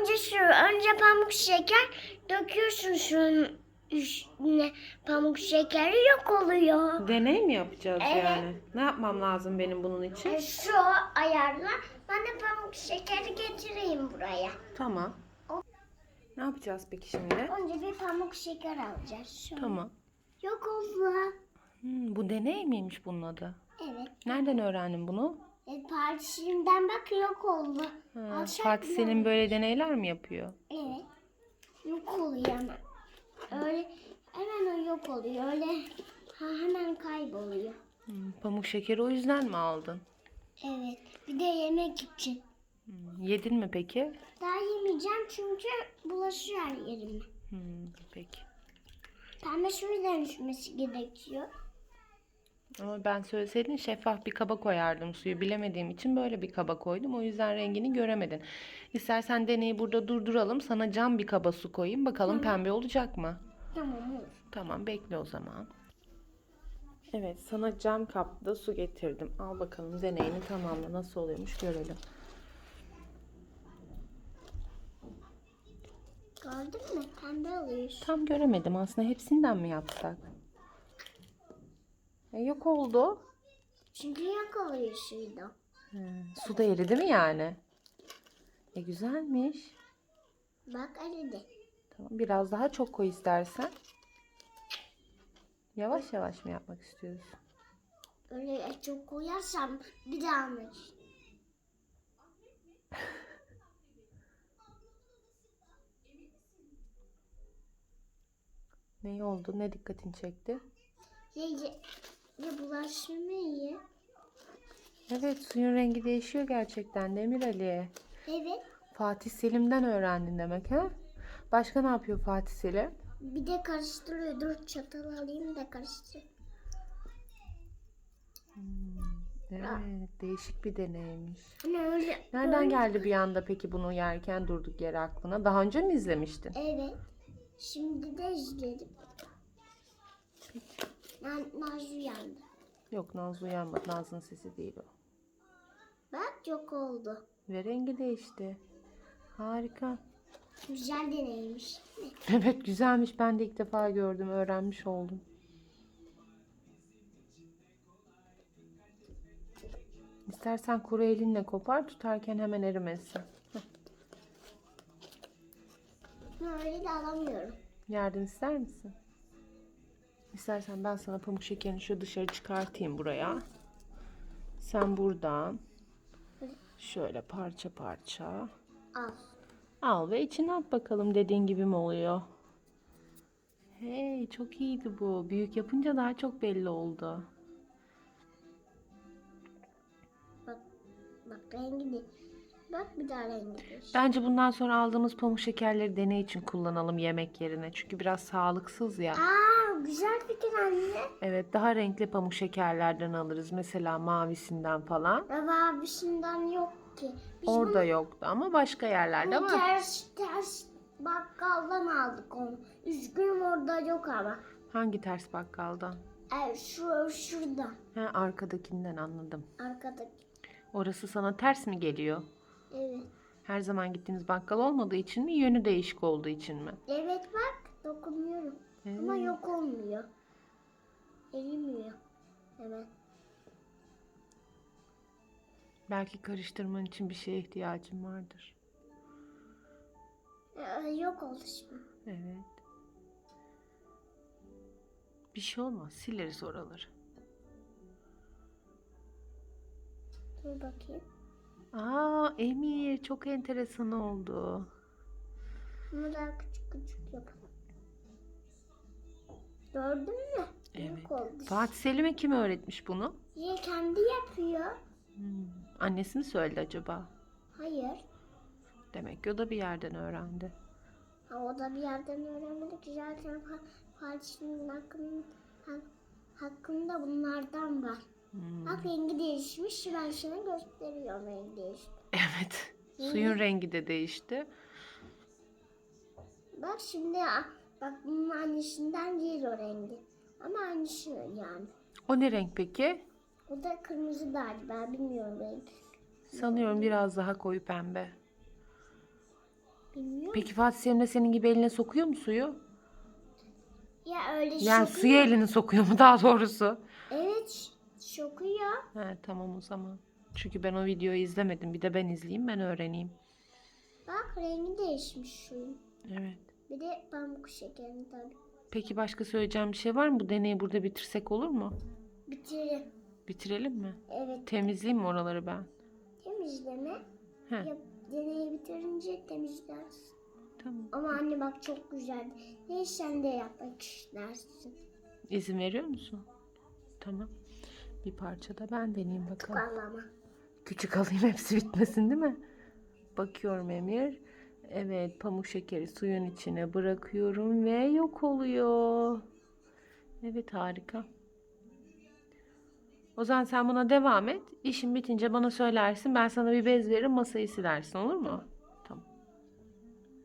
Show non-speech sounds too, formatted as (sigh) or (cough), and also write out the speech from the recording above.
önce şu önce pamuk şeker döküyorsun şunun üstüne pamuk şekeri yok oluyor. Deney mi yapacağız Evet. yani? Ne yapmam lazım benim bunun için? E, Şu ayarla ben de pamuk şekeri getireyim buraya. Tamam. Ne yapacağız peki şimdi? Önce bir pamuk şeker alacağız. Şu. Tamam. Yok oldu. Hmm, bu deney miymiş bunun adı? Evet. Nereden öğrendin bunu? E, partisinden bak yok oldu. Ha, mı? senin böyle deneyler mi yapıyor? Evet. Yok oluyor hemen. Öyle hemen o yok oluyor. Öyle ha, hemen kayboluyor. Hmm, pamuk şekeri o yüzden mi aldın? Evet. Bir de yemek için. Hmm, yedin mi peki? Daha yemeyeceğim çünkü bulaşıyor her yerime. Hmm, peki. Pembe suyu dönüşmesi gerekiyor. Ama ben söyleseydin şeffaf bir kaba koyardım suyu. Bilemediğim için böyle bir kaba koydum. O yüzden rengini göremedin. İstersen deneyi burada durduralım. Sana cam bir kaba su koyayım. Bakalım pembe olacak mı? Tamam olur. Tamam bekle o zaman. Evet sana cam kapta su getirdim. Al bakalım deneyini tamamla. Nasıl oluyormuş görelim. Gördün mü? Pembe oluyor. Tam göremedim aslında. Hepsinden mi yapsak? E, yok oldu. Çünkü yok oluyor suyda. Su da eridi mi yani? E güzelmiş. Bak eridi. Tamam biraz daha çok koy istersen. Yavaş yavaş mı yapmak istiyorsun? Öyle çok koyarsam bir daha mı? Ne oldu? Ne dikkatini çekti? Ya, ya bulaşmayı. Evet suyun rengi değişiyor gerçekten Demir Ali. Evet. Fatih Selim'den öğrendin demek ha? Başka ne yapıyor Fatih Selim? Bir de karıştırıyor. Dur çatal alayım da karıştır. Evet değişik bir deneymiş. Hani öyle. Nereden öyle- geldi bir anda peki bunu yerken durduk yere aklına? Daha önce mi izlemiştin? Evet. Şimdi de izledim. Ben Naz uyandı. Yok Nazlı uyanmadı. Nazlı'nın sesi değil o. Bak yok oldu. Ve rengi değişti. Harika. Güzel deneymiş. Evet güzelmiş. Ben de ilk defa gördüm. Öğrenmiş oldum. İstersen kuru elinle kopar. Tutarken hemen erimesin. Öyle de alamıyorum. Yardım ister misin? İstersen ben sana pamuk şekerini şu dışarı çıkartayım buraya. Sen buradan şöyle parça parça Al. al ve içine at bakalım dediğin gibi mi oluyor? Hey çok iyiydi bu. Büyük yapınca daha çok belli oldu. Bak. Bak rengi de. Bak bir daha rengi de. Bence bundan sonra aldığımız pamuk şekerleri deney için kullanalım yemek yerine. Çünkü biraz sağlıksız ya. Aa güzel fikir anne. Evet daha renkli pamuk şekerlerden alırız. Mesela mavisinden falan. Baba abisinden yok ki. Biz Orada yoktu ama başka yerlerde bunu var. ters ters bakkaldan aldık onu. Üzgünüm orada yok ama. Hangi ters bakkaldan? E, şu şurada. He, arkadakinden anladım. Arkadaki. Orası sana ters mi geliyor? Evet. Her zaman gittiğiniz bakkal olmadığı için mi, yönü değişik olduğu için mi? Evet bak dokunuyorum. Ama yok olmuyor. Erimiyor. Hemen. Belki karıştırman için bir şeye ihtiyacın vardır. Ee, yok oldu şimdi. Evet. Bir şey olmaz. Sileriz oraları. Dur bakayım. Aa Emir çok enteresan oldu. Bunu daha küçük küçük yapalım. Gördün mü? Evet. Oldu. Fatih Selim'e kim öğretmiş bunu? Ya kendi yapıyor. Hmm, Annesi mi söyledi acaba? Hayır. Demek ki o da bir yerden öğrendi. Ha, o da bir yerden öğrenmedi ki zaten Fatih'in hakkında, ha- hakkında bunlardan var. Hmm, Bak rengi değişmiş. Ben sana gösteriyorum rengi değişti. (laughs) Evet. Suyun rengi de değişti. Bak şimdi bak bunun annesinden değil o rengi. Ama aynısı yani. O ne renk peki? O da kırmızı galiba bilmiyorum renk. Sanıyorum biraz daha koyu pembe. Bilmiyorum. Peki Fatih Selim de senin gibi eline sokuyor mu suyu? Ya öyle Yani şokuyor. suya elini sokuyor mu daha doğrusu? Evet şokuyor. He tamam o zaman. Çünkü ben o videoyu izlemedim. Bir de ben izleyeyim ben öğreneyim. Bak rengi değişmiş suyun. Evet. Bir de pamuk şekerini tabii. Peki başka söyleyeceğim bir şey var mı? Bu deneyi burada bitirsek olur mu? Bitirin. Bitirelim mi? Evet Temizleyeyim mi oraları ben? temizleme. He Yap, deneyi bitirince temizlersin. tamam. Ama anne bak çok güzel. Ne sen de yapmak istersin. İzin veriyor musun? Tamam. Bir parça da ben deneyeyim bakalım. Küçük alayım hepsi bitmesin değil mi? Bakıyorum Emir. Evet pamuk şekeri suyun içine bırakıyorum ve yok oluyor. Evet harika. O zaman sen buna devam et. İşin bitince bana söylersin. Ben sana bir bez veririm masayı silersin olur mu?